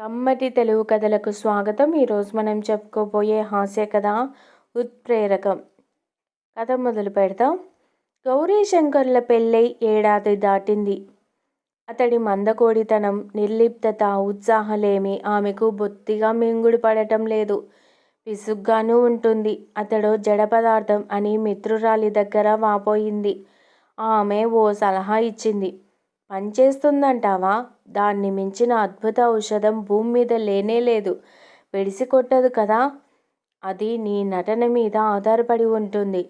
కమ్మటి తెలుగు కథలకు స్వాగతం. ఈరోజు మనం చెప్పుకోబోయే హాస్య కథ ఉత్ప్రేరకం. కథ మొదలు పెడతాం గౌరీ శంకర్ల పెళ్ళై ఏడాది దాటింది. అతడి మందకోడితనం నిర్లిప్తత ఉత్సాహలేమి ఆమెకు బొత్తిగా మింగుడు పడటం లేదు. విసుగ్గానూ ఉంటుంది. అతడు జడ పదార్థం అని మిత్రురాలి దగ్గర వాపోయింది. ఆమె ఓ సలహా ఇచ్చింది. పనిచేస్తుందంటావా దాన్ని మించిన అద్భుత ఔషధం భూమి మీద లేనే లేదు. వెడిసి కొట్టదు కదా? అది నీ నటన మీద ఆధారపడి ఉంటుంది.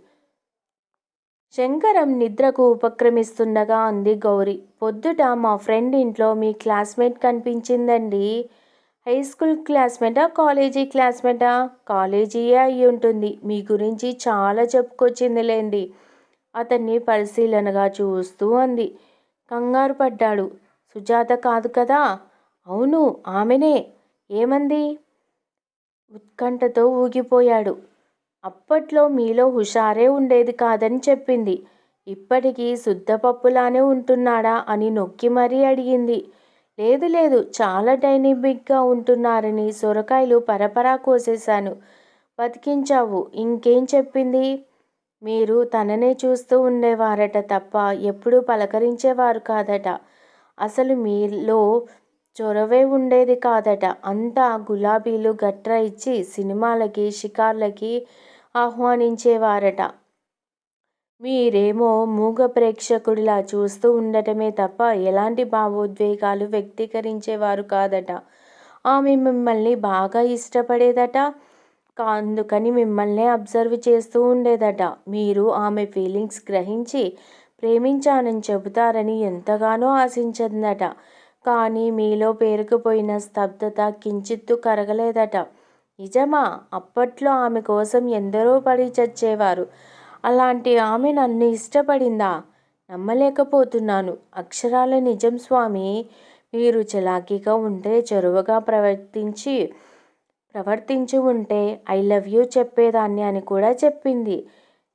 శంకరం నిద్రకు ఉపక్రమిస్తుండగా అంది గౌరీ. పొద్దుట మా ఫ్రెండ్ ఇంట్లో మీ క్లాస్మేట్ కనిపించిందండి. హై స్కూల్ క్లాస్మేటా కాలేజీ క్లాస్మేటా? కాలేజీయే అయి ఉంటుంది. మీ గురించి చాలా చెప్పుకొచ్చిందిలేండి. అతన్ని పరిశీలనగా చూస్తూ అంది. కంగారు పడ్డాడు. సుజాత కాదు కదా? అవును ఆమెనే. ఏమంది? ఉత్కంఠతో ఊగిపోయాడు. అప్పట్లో మీలో హుషారే ఉండేది కాదని చెప్పింది. ఇప్పటికీ శుద్ధపప్పులానే ఉంటున్నాడా అని నొక్కి మరీ అడిగింది. లేదు లేదు చాలా డైనమిక్గా ఉంటున్నారని సొరకాయలు పరపరా కోసేశాను. బతికించావు ఇంకేం చెప్పింది? మీరు తననే చూస్తూ ఉండేవారట తప్ప ఎప్పుడూ పలకరించేవారు కాదట. అసలు మీలో చొరవే ఉండేది కాదట. అంతా గులాబీలు గట్ర ఇచ్చి సినిమాలకి షికార్లకి ఆహ్వానించేవారట. మీరేమో మూగ ప్రేక్షకుడిలా చూస్తూ ఉండటమే తప్ప ఎలాంటి భావోద్వేగాలు వ్యక్తీకరించేవారు కాదట. ఆమె మిమ్మల్ని బాగా ఇష్టపడేదట. అందుకని మిమ్మల్నే అబ్జర్వ్ చేస్తూ ఉండేదట. మీరు ఆమె ఫీలింగ్స్ గ్రహించి ప్రేమించానని చెబుతారని ఎంతగానో ఆశించిందట. కానీ మీలో పేరుకుపోయిన స్తబ్దత కించిత్తు కరగలేదట. నిజమా? అప్పట్లో ఆమె కోసం ఎందరో పడి చచ్చేవారు. అలాంటి ఆమె నన్ను ఇష్టపడిందా? నమ్మలేకపోతున్నాను. అక్షరాల నిజం స్వామి మీరు చలాకీగా ఉంటే చెరువుగా ప్రవర్తించి ప్రవర్తించి ఉంటే ఐ లవ్ యూ చెప్పేదాన్ని అని కూడా చెప్పింది.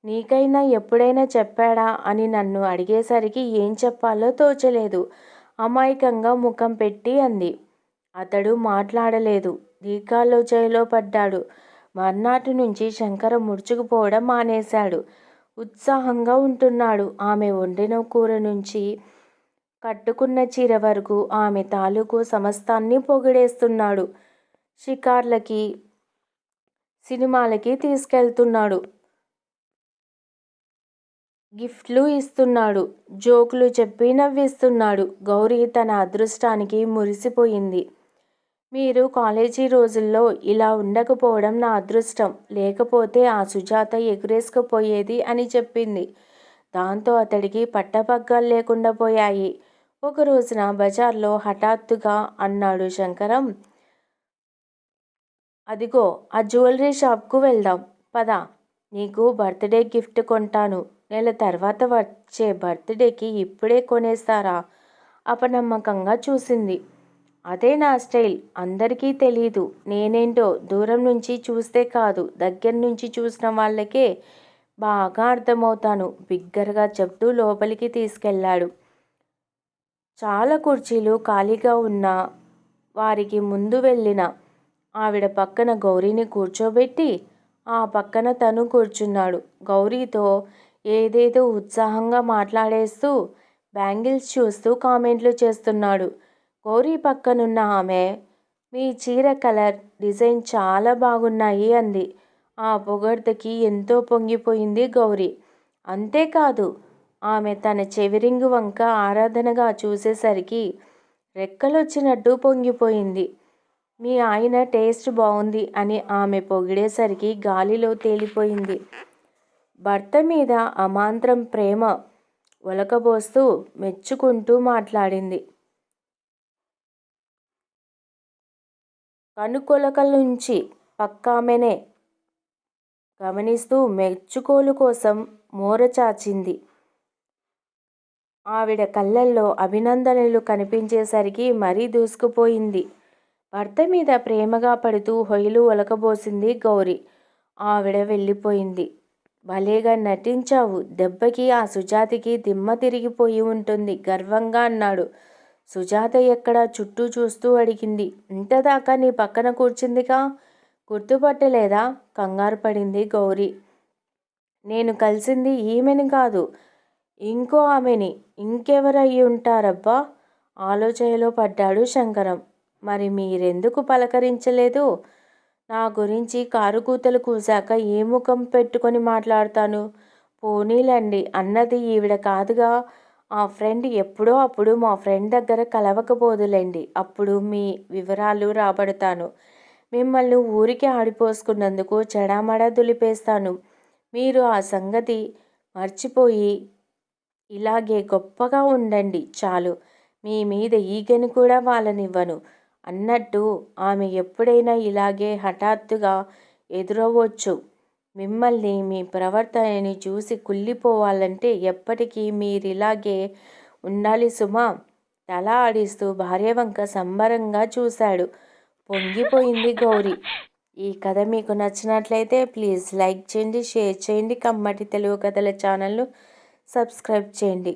నీకైనా ఎప్పుడైనా చెప్పాడా అని నన్ను అడిగేసరికి ఏం చెప్పాలో తోచలేదు. అమాయకంగా ముఖం పెట్టి అంది. అతడు మాట్లాడలేదు. దీర్ఘాలోచనలో పడ్డాడు. మర్నాటి నుంచి శంకర ముడుచుకుపోవడం మానేశాడు. ఉత్సాహంగా ఉంటున్నాడు. ఆమె వండిన కూర నుంచి కట్టుకున్న చీర వరకు ఆమె తాలూకు సమస్తాన్ని పొగిడేస్తున్నాడు. షికార్లకి సినిమాలకి తీసుకెళ్తున్నాడు. గిఫ్ట్లు ఇస్తున్నాడు. జోకులు చెప్పి నవ్విస్తున్నాడు. గౌరీ తన అదృష్టానికి మురిసిపోయింది. మీరు కాలేజీ రోజుల్లో ఇలా ఉండకపోవడం నా అదృష్టం. లేకపోతే ఆ సుజాత ఎగురేసుకుపోయేది అని చెప్పింది. దాంతో అతడికి పట్టపగ్గాలు లేకుండా పోయాయి. ఒక రోజున బజార్లో హఠాత్తుగా అన్నాడు శంకరం అదిగో ఆ జ్యువెలరీ షాప్కు వెళ్దాం. పద నీకు బర్త్డే గిఫ్ట్ కొంటాను. నెల తర్వాత వచ్చే బర్త్డేకి ఇప్పుడే కొనేస్తారా? అపనమ్మకంగా చూసింది. అదే నా స్టైల్. అందరికీ తెలీదు. నేనేంటో దూరం నుంచి చూస్తే కాదు. దగ్గర నుంచి చూసిన వాళ్ళకే బాగా అర్థమవుతాను. బిగ్గరగా చెప్తూ లోపలికి తీసుకెళ్ళాడు. చాలా కుర్చీలు ఖాళీగా ఉన్న వారికి ముందు వెళ్ళిన ఆవిడ పక్కన గౌరీని కూర్చోబెట్టి ఆ పక్కన తను కూర్చున్నాడు. గౌరీతో ఏదేదో ఉత్సాహంగా మాట్లాడేస్తూ బ్యాంగిల్స్ చూస్తూ కామెంట్లు చేస్తున్నాడు. గౌరీ పక్కనున్న ఆమె మీ చీర కలర్ డిజైన్ చాలా బాగున్నాయి అంది. ఆ పొగడ్తకి ఎంతో పొంగిపోయింది గౌరీ. అంతేకాదు ఆమె తన చెవిరింగు వంక ఆరాధనగా చూసేసరికి రెక్కలొచ్చినట్టు పొంగిపోయింది. మీ ఆయన టేస్ట్ బాగుంది అని ఆమె పొగిడేసరికి గాలిలో తేలిపోయింది. భర్త మీద అమాంత్రం ప్రేమ ఒలకబోస్తూ మెచ్చుకుంటూ మాట్లాడింది. కనుకొలకలుంచి పక్కామెనే గమనిస్తూ మెచ్చుకోలు కోసం మోరచాచింది ఆవిడ కళ్ళల్లో అభినందనలు కనిపించేసరికి మరీ దూసుకుపోయింది. భర్త మీద ప్రేమగా పడుతూ హొయలు ఒలకబోసింది గౌరీ. ఆవిడ వెళ్ళిపోయింది. భలేగా నటించావు. దెబ్బకి ఆ సుజాతకి దిమ్మ తిరిగిపోయి ఉంటుంది. గర్వంగా అన్నాడు. సుజాత ఎక్కడ చుట్టూ చూస్తూ అడిగింది. ఇంతదాకా నీ పక్కన కూర్చుందిగా? గుర్తుపట్టలేదా? కంగారు పడింది గౌరీ. నేను కలిసింది ఈమెని కాదు ఇంకో ఆమెని. ఇంకెవరయ్యి ఉంటారబ్బా? ఆలోచనలో పడ్డాడు శంకరం. మరి మీరెందుకు పలకరించలేదు? నా గురించి కారుకూతలు కూశాక ఏ ముఖం పెట్టుకొని మాట్లాడతాను? పోనీలండి అన్నది ఈవిడ కాదుగా. ఆ ఫ్రెండ్ ఎప్పుడో అప్పుడు మా ఫ్రెండ్ దగ్గర కలవకపోదులేండి అప్పుడు మీ వివరాలు రాబడతాను. మిమ్మల్ని ఊరికి ఆడిపోసుకున్నందుకు చెడామడా దులిపేస్తాను. మీరు ఆ సంగతి మర్చిపోయి ఇలాగే గొప్పగా ఉండండి చాలు. మీ మీద ఈగని కూడా వాళ్ళనివ్వను అన్నట్టు ఆమె ఎప్పుడైనా ఇలాగే హఠాత్తుగా ఎదురవ్వచ్చు. మిమ్మల్ని మీ ప్రవర్తనని చూసి కుళ్ళిపోవాలంటే ఎప్పటికీ మీరిలాగే ఉండాలి సుమా. తల ఆడిస్తూ భార్య వంక సంబరంగా చూశాడు. పొంగిపోయింది గౌరీ. ఈ కథ మీకు నచ్చినట్లయితే ప్లీజ్ లైక్ చేయండి షేర్ చేయండి కమ్మటి తెలుగు కథల ఛానల్ను సబ్స్క్రైబ్ చేయండి.